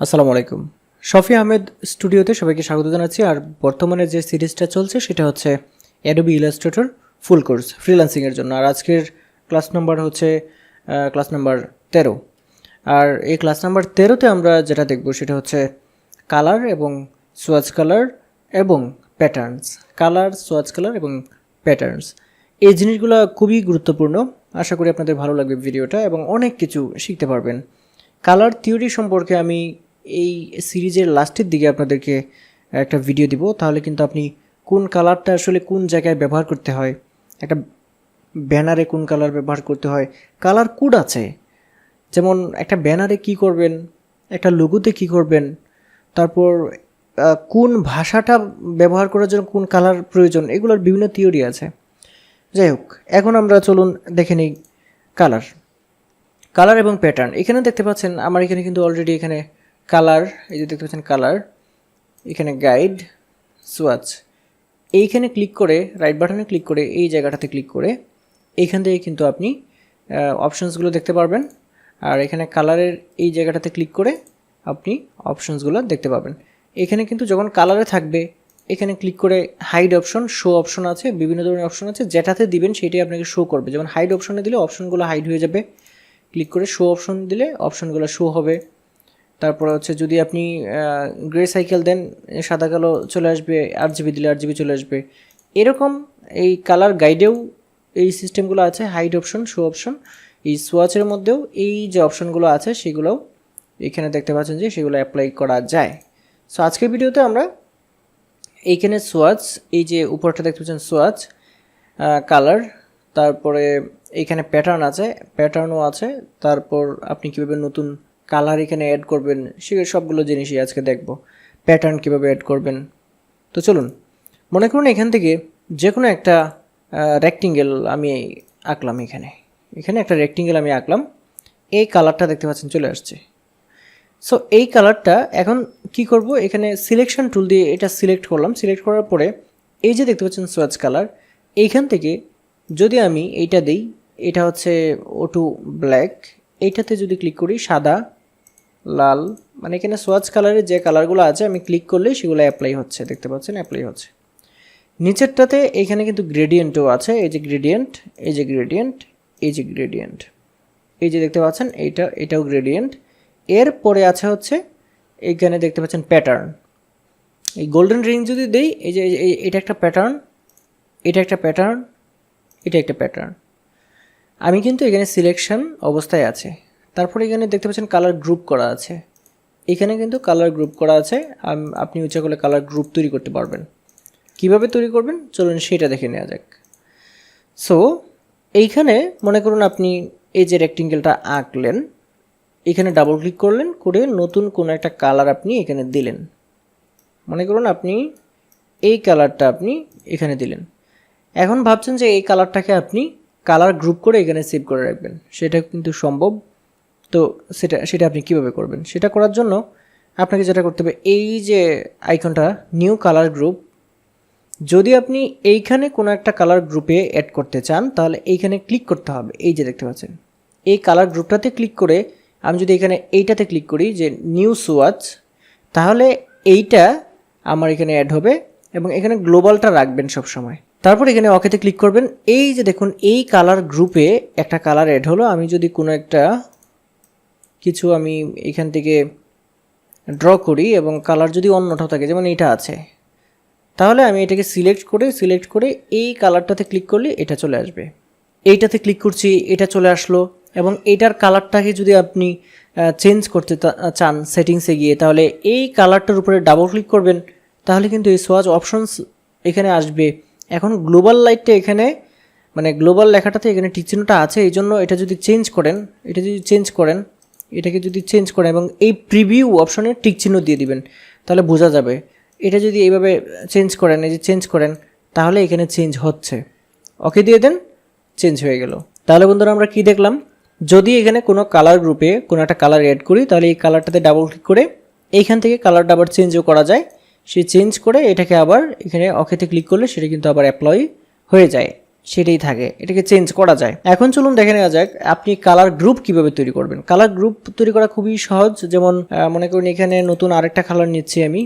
আসসালামু আলাইকুম। শফি আহমেদ স্টুডিওতে সবাইকে স্বাগত জানাচ্ছি, আর বর্তমানে যে সিরিজটা চলছে সেটা হচ্ছে অ্যাডোবি ইলাস্ট্রেটর ফুল কোর্স ফ্রিল্যান্সিংয়ের জন্য। আর আজকের ক্লাস নাম্বার হচ্ছে ক্লাস নাম্বার তেরো। আর এই ক্লাস নাম্বার তেরোতে আমরা যেটা দেখব সেটা হচ্ছে কালার এবং সোয়াচ কালার এবং প্যাটার্নস কালার সোয়াচ কালার এবং প্যাটার্নস এই জিনিসগুলো খুবই গুরুত্বপূর্ণ। আশা করি আপনাদের ভালো লাগবে ভিডিওটা এবং অনেক কিছু শিখতে পারবেন। কালার থিওরি সম্পর্কে আমি এই সিরিজের লাস্টের দিকে আপনাদেরকে একটা ভিডিও দিব। তাহলে কিন্তু আপনি কোন কালারটা আসলে কোন জায়গায় ব্যবহার করতে হয়, একটা ব্যানারে কোন কালার ব্যবহার করতে হয় কালার কোড আছে। যেমন একটা ব্যানারে কি করবেন, একটা লোগোতে কি করবেন, তারপর কোন ভাষাটা ব্যবহার করার জন্য কোন কালার প্রয়োজন, এগুলোর বিভিন্ন থিওরি আছে। যাই হোক, এখন আমরা চলুন দেখে নিই কালার কালার এবং প্যাটার্ন এখানে দেখতে পাচ্ছেন, আমার এখানে কিন্তু অলরেডি এখানে কালার, এই যে দেখতে পাচ্ছেন কালার, এখানে গাইড সোয়াচ এইখানে ক্লিক করে রাইট বাটনে ক্লিক করে, এই জায়গাটাতে ক্লিক করে, এইখান থেকে কিন্তু আপনি অপশনসগুলো দেখতে পারবেন। আর এখানে কালারের এই জায়গাটাতে ক্লিক করে আপনি অপশনসগুলো দেখতে পাবেন। এখানে কিন্তু যখন কালারে থাকবে, এখানে ক্লিক করে হাইড অপশন শো অপশন আছে, বিভিন্ন ধরনের অপশন আছে, যেটাতে দিবেন সেটাই আপনাকে শো করবে। যেমন হাইড অপশনে দিলে অপশনগুলো হাইড হয়ে যাবে। ক্লিক করে শো অপশন দিলে অপশনগুলো শো হবে। তারপরে হচ্ছে যদি আপনি গ্রে সাইকেল দেন, সাদা কালো চলে আসবে আট জিবি দিলে আট জিবি চলে আসবে। এরকম এই কালার গাইডেও এই সিস্টেমগুলো আছে হাইড অপশন শো অপশন এই সোয়াচের মধ্যেও এই যে অপশনগুলো আছে, সেগুলোও এখানে দেখতে পাচ্ছেন যে সেগুলো অ্যাপ্লাই করা যায়। সো আজকের ভিডিওতে আমরা এইখানে সোয়াচ এই যে উপরটা দেখতে পাচ্ছেন সোয়াচ কালার তারপরে এখানে প্যাটার্ন আছে প্যাটার্নও আছে। তারপর আপনি কীভাবে নতুন কালার এখানে অ্যাড করবেন, সে সবগুলো জিনিসই আজকে দেখব। প্যাটার্ন কীভাবে অ্যাড করবেন। তো চলুন, মনে করুন এখান থেকে যে কোনো একটা রেক্টিঙ্গেল আমি আঁকলাম এখানে। এখানে একটা রেক্টিঙ্গেল আমি আঁকলাম। এই কালারটা দেখতে পাচ্ছেন চলে আসছে। সো এই কালারটা এখন কি করব? এখানে সিলেকশন টুল দিয়ে এটা সিলেক্ট করলাম। সিলেক্ট করার পরে এই যে দেখতে পাচ্ছেন সোয়াচ কালার এইখান থেকে যদি আমি এইটা দিই, এটা হচ্ছে ওটু ব্ল্যাক এইটাতে যদি ক্লিক করি সাদা লাল মানে এখানে সোয়াচ কালারের যে কালারগুলো আছে, আমি ক্লিক করলেই সেগুলো অ্যাপ্লাই হচ্ছে, দেখতে পাচ্ছেন অ্যাপ্লাই হচ্ছে। নিচেরটাতে এখানে কিন্তু গ্রেডিয়েন্টও আছে, এই যে গ্রেডিয়েন্ট এই যে গ্রেডিয়েন্ট এই যে গ্রেডিয়েন্ট এই যে দেখতে পাচ্ছেন, এইটা, এটাও গ্রেডিয়েন্ট এর পরে আছে হচ্ছে, এইখানে দেখতে পাচ্ছেন প্যাটার্ন এই গোল্ডেন রিং যদি দেই, এই যে এটা একটা প্যাটার্ন এটা একটা প্যাটার্ন এটা একটা প্যাটার্ন আমি কিন্তু এখানে সিলেকশন অবস্থায় আছে। তারপরে এখানে দেখতে পাচ্ছেন কালার গ্রুপ করা আছে। এখানে কিন্তু কালার গ্রুপ করা আছে। আপনি ইচ্ছা করলে কালার গ্রুপ তৈরি করতে পারবেন। কীভাবে তৈরি করবেন? চলুন সেটা দেখে নেওয়া যাক। সো এইখানে মনে করুন আপনি এই যে রেক্টিঙ্গেলটা আঁকলেন, এখানে ডাবল ক্লিক করলেন, করে নতুন কোনো একটা কালার আপনি এখানে দিলেন। মনে করুন আপনি এই কালারটা আপনি এখানে দিলেন। এখন ভাবছেন যে এই কালারটাকে আপনি কালার গ্রুপ করে এখানে সেভ করে রাখবেন। সেটা কিন্তু সম্ভব তো সেটা সেটা আপনি কীভাবে করবেন? সেটা করার জন্য আপনাকে যেটা করতে হবে, এই যে আইকনটা নিউ কালার গ্রুপ যদি আপনি এইখানে কোনো একটা কালার গ্রুপে অ্যাড করতে চান, তাহলে এইখানে ক্লিক করতে হবে। এই যে দেখতে পাচ্ছেন, এই কালার গ্রুপটাতে ক্লিক করে আমি যদি এখানে এইটাতে ক্লিক করি যে নিউ সোয়াচ তাহলে এইটা আমার এখানে অ্যাড হবে এবং এখানে গ্লোবালটা রাখবেন সব সময় তারপর এখানে অকেতে ক্লিক করবেন। এই যে দেখুন, এই কালার গ্রুপে একটা কালার অ্যাড হলো। আমি যদি কোনো একটা কিছু আমি এখান থেকে ড্র করি এবং কালার যদি অন্যটাও থাকে, যেমন এইটা আছে, তাহলে আমি এটাকে সিলেক্ট করে সিলেক্ট করে এই কালারটাতে ক্লিক করলে এটা চলে আসবে। এইটাতে ক্লিক করছি, এটা চলে আসলো এবং এটার কালারটাকে যদি আপনি চেঞ্জ করতে চান সেটিংসে গিয়ে, তাহলে এই কালারটার উপরে ডাবল ক্লিক করবেন, তাহলে কিন্তু এই সোয়াজ অপশনস এখানে আসবে। এখন গ্লোবাল লাইটটা এখানে মানে গ্লোবাল লেখাটাতে এখানে টিক চিহ্নটা আছে এই জন্য এটা যদি চেঞ্জ করেন, এটা যদি চেঞ্জ করেন এটাকে যদি চেঞ্জ করেন এবং এই প্রিভিউ অপশনে টিক চিহ্ন দিয়ে দিবেন, তাহলে বোঝা যাবে এটা যদি এইভাবে চেঞ্জ করেন, এই যে চেঞ্জ করেন, তাহলে এখানে চেঞ্জ হচ্ছে। ওকে দিয়ে দেন চেঞ্জ হয়ে গেল। তাহলে বন্ধুরা আমরা কি দেখলাম? যদি এখানে কোনো কালার গ্রুপে কোনো একটা কালার অ্যাড করি, তাহলে এই কালারটাতে ডাবল ক্লিক করে এইখান থেকে কালারটা আবার চেঞ্জও করা যায়। সে চেঞ্জ করে এটাকে আবার এখানে অকেতে ক্লিক করলে সেটা কিন্তু আবার অ্যাপ্লয় হয়ে যায়। সেটাই থাকে, এটাকে চেঞ্জ করা যায়। এখন চলুন দেখে নেওয়া যাক, আপনি কালার গ্রুপ কীভাবে তৈরি করবেন? কালার গ্রুপ তৈরি করা খুবই সহজ, যেমন মনে করুন এখানে নতুন আরেকটা কালার নিচ্ছি আমি,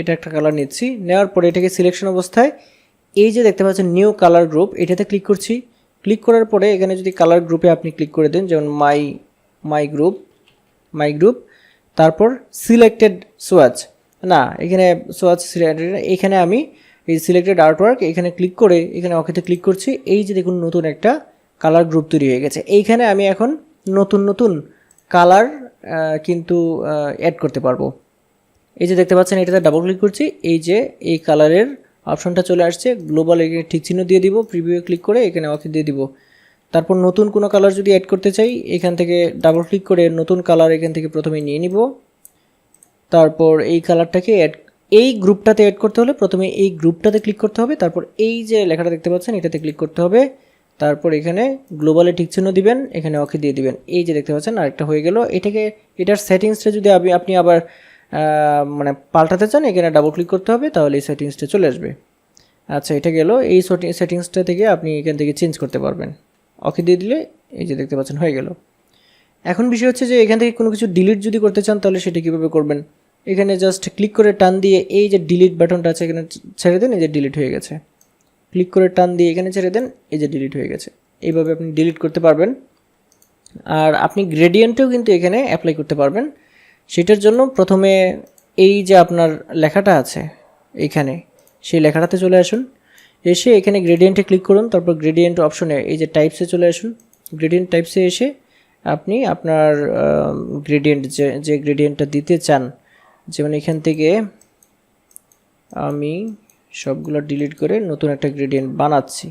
এটা একটা কালার নিচ্ছি, নেওয়ার পরে এটাকে সিলেকশন অবস্থায়, এই যে দেখতে পাচ্ছেন নিউ কালার গ্রুপ এটাতে ক্লিক করছি ক্লিক করার পরে এখানে যদি কালার গ্রুপে আপনি ক্লিক করে দেন, যেমন my my group my group তারপর সিলেক্টেড সোয়াচ না, এখানে সোয়াচ সিলেক্টেড এখানে আমি এই সিলেক্টেড আর্টওয়ার্ক এখানে ক্লিক করে, এখানে ওকেতে ক্লিক করছি, এই যে দেখুন নতুন একটা কালার গ্রুপ তৈরি হয়ে গেছে। এইখানে আমি এখন নতুন নতুন কালার কিন্তু অ্যাড করতে পারব। এই যে দেখতে পাচ্ছেন, এটাতে ডাবল ক্লিক করছি, এই যে এই কালারের অপশনটা চলে আসছে গ্লোবাল এখানে ঠিক চিহ্ন দিয়ে দিব প্রিভিউ ক্লিক করে এখানে ওকে দিয়ে দিব। তারপর নতুন কোনো কালার যদি অ্যাড করতে চাই, এখান থেকে ডাবল ক্লিক করে নতুন কালার এখান থেকে প্রথমে নিয়ে নিব। তারপর এই কালারটাকে অ্যাড এই গ্রুপটাতে অ্যাড করতে হলে প্রথমে এই গ্রুপটাতে ক্লিক করতে হবে, তারপর এই যে লেখাটা দেখতে পাচ্ছেন, এটাতে ক্লিক করতে হবে, তারপর এখানে গ্লোবালে টিক চিহ্ন দিবেন, এখানে ওকে দিয়ে দিবেন। এই যে দেখতে পাচ্ছেন, আরেকটা হয়ে গেল। এটাকে, এটার সেটিংসটা যদি আপনি আবার মানে পাল্টাতে চান, এখানে ডাবল ক্লিক করতে হবে, তাহলে এই সেটিংসটা চলে আসবে। আচ্ছা এটা গেল। এই সেটিংসটা থেকে আপনি এখান থেকে চেঞ্জ করতে পারবেন। ওকে দিয়ে দিলে এই যে দেখতে পাচ্ছেন, হয়ে গেল। এখন বিষয় হচ্ছে যে, এখান থেকে কোনো কিছু ডিলিট যদি করতে চান, তাহলে সেটা কীভাবে করবেন? এখানে জাস্ট ক্লিক করে টান দিয়ে এই যে ডিলিট বাটনটা আছে এখানে ছেড়ে দেন, এই যে ডিলিট হয়ে গেছে। ক্লিক করে টান দিয়ে এখানে ছেড়ে দেন, এই যে ডিলিট হয়ে গেছে। এইভাবে আপনি ডিলিট করতে পারবেন। আর আপনি গ্রেডিয়েন্টেও কিন্তু এখানে অ্যাপ্লাই করতে পারবেন। সেটার জন্য প্রথমে এই যে আপনার লেখাটা আছে এইখানে সেই লেখাটাতে চলে আসুন। এসে এখানে গ্রেডিয়েন্টে ক্লিক করুন, তারপর গ্রেডিয়েন্ট অপশনে এই যে টাইপসে চলে আসুন। গ্রেডিয়েন্ট টাইপসে এসে আপনি আপনার গ্রেডিয়েন্ট যে যে গ্রেডিয়েন্টটা দিতে চান যেমন এখান থেকে আমি সবগুলো ডিলিট করে নতুন একটা গ্রেডিয়েন্ট বানাচ্ছি।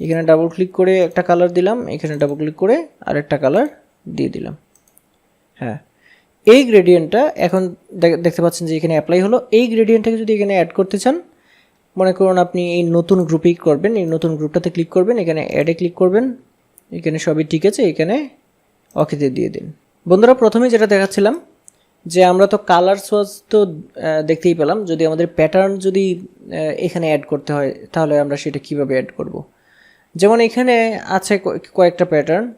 এখানে ডাবল ক্লিক করে একটা কালার দিলাম, এখানে ডাবল ক্লিক করে আরেকটা কালার দিয়ে দিলাম। হ্যাঁ এই গ্রেডিয়েন্টটা এখন দেখ- দেখতে পাচ্ছেন যে এখানে অ্যাপ্লাই হলো। এই গ্রেডিয়েন্টটাকে যদি এখানে অ্যাড করতে চান, মনে করুন আপনি এই নতুন গ্রুপেই করবেন, এই নতুন গ্রুপটাতে ক্লিক করবেন, এখানে অ্যাডে ক্লিক করবেন। এখানে সবই ঠিক আছে, এখানে অকেতে দিয়ে দিন। বন্ধুরা প্রথমে যেটা দেখাচ্ছিলাম যে আমরা তো কালার সোয়াজ তো দেখতেই পেলাম। যদি আমাদের প্যাটার্ন যদি এখানে অ্যাড করতে হয়, তাহলে আমরা সেটা কীভাবে অ্যাড করব। যেমন এখানে আছে কয়- কয়েকটা প্যাটার্ন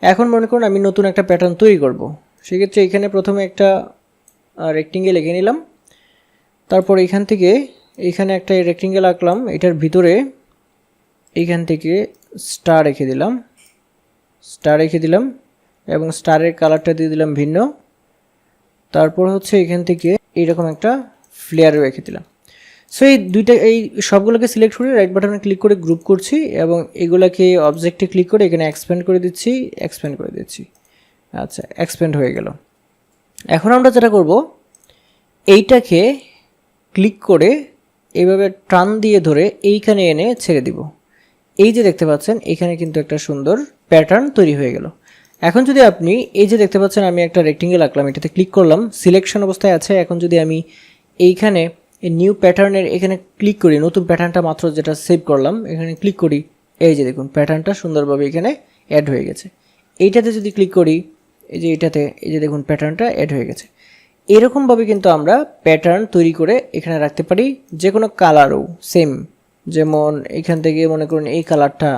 এখন মনে করুন আমি নতুন একটা প্যাটার্ন তৈরি করব। সেক্ষেত্রে এখানে প্রথমে একটা রেক্টিঙ্গেল এঁকে নিলাম। তারপর এখান থেকে এখানে একটা রেক্টিঙ্গেল আঁকলাম। এটার ভিতরে এইখান থেকে স্টার রেখে দিলাম। স্টার রেখে দিলাম এবং স্টারের কালারটা দিয়ে দিলাম ভিন্ন। তারপর হচ্ছে এখান থেকে এইরকম একটা ফ্লেয়ার রেখে দিলাম। সো এই দুইটা, এই সবগুলোকে সিলেক্ট করে রাইট বাটনে ক্লিক করে গ্রুপ করছি এবং এগুলাকে অবজেক্টে ক্লিক করে এখানে এক্সপ্যান্ড করে দিচ্ছি এক্সপ্যান্ড করে দিচ্ছি। আচ্ছা এক্সপ্যান্ড হয়ে গেল। এখন আমরা যেটা করব, এইটাকে ক্লিক করে এইভাবে টান দিয়ে ধরে এইখানে এনে ছেড়ে দিব। এই যে দেখতে পাচ্ছেন, এখানে কিন্তু একটা সুন্দর প্যাটার্ন তৈরি হয়ে গেল। এখন যদি আপনি এই যে দেখতে পাচ্ছেন, আমি একটা রেক্টেঙ্গেল আঁকলাম, এটাতে ক্লিক করলাম সিলেকশন অবস্থায় আছে, এখন যদি আমি এইখানে এই নিউ প্যাটার্নের এখানে ক্লিক করি, নতুন প্যাটার্নটা মাত্র যেটা সেভ করলাম, এখানে ক্লিক করি, এই যে দেখুন প্যাটার্নটা সুন্দরভাবে এখানে অ্যাড হয়ে গেছে। এইটাতে যদি ক্লিক করি, এই যে এটাতে, এই যে দেখুন প্যাটার্নটা অ্যাড হয়ে গেছে। এরকমভাবে কিন্তু আমরা প্যাটার্ন তৈরি করে এখানে রাখতে পারি যে কোনো কালারও সেম যেমন এখান থেকে মনে করুন এই কালারটা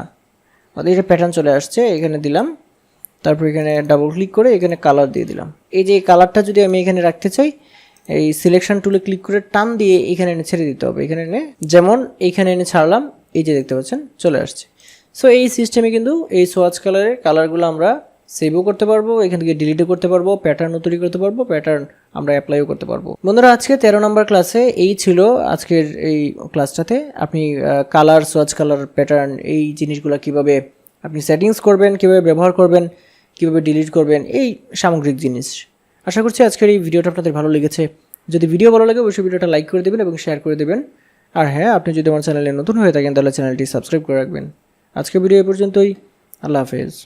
এটা প্যাটার্ন চলে আসছে, এখানে দিলাম তারপর এখানে ডাবল ক্লিক করে এখানে কালার দিয়ে দিলাম। এই যে কালারটা যদি আমি এখানে রাখতে চাই, এই সিলেকশন টুলে ক্লিক করে টান দিয়ে এখানে এনে ছেড়ে দিতে হবে। এখানে এনে, যেমন এইখানে এনে ছাড়লাম, এই যে দেখতে পাচ্ছেন, চলে আসছে। সো এই সিস্টেমে কিন্তু এই সোয়াচ কালারের কালারগুলো আমরা সেভও করতে পারব, এখান থেকে ডিলিটও করতে পারব প্যাটার্নও তৈরি করতে পারব প্যাটার্ন আমরা অ্যাপ্লাইও করতে পারব। বন্ধুরা, আজকে তেরো নম্বর ক্লাসে এই ছিল আজকের এই ক্লাসটাতে আপনি কালার সোয়াচ কালার প্যাটার্ন এই জিনিসগুলো কীভাবে আপনি সেটিংস করবেন, কীভাবে ব্যবহার করবেন কীভাবে ডিলিট করবেন, এই সামগ্রিক জিনিস। আশা করছি আজকের এই ভিডিওটা আপনাদের ভালো লেগেছে। যদি ভিডিও ভালো লাগে, অবশ্যই ভিডিওটা লাইক করে দেবেন এবং শেয়ার করে দেবেন। আর হ্যাঁ আপনি যদি আমার চ্যানেলে নতুন হয়ে থাকেন, তাহলে চ্যানেলটি সাবস্ক্রাইব করে রাখবেন। আজকের ভিডিও এ পর্যন্তই। আল্লাহ হাফেজ।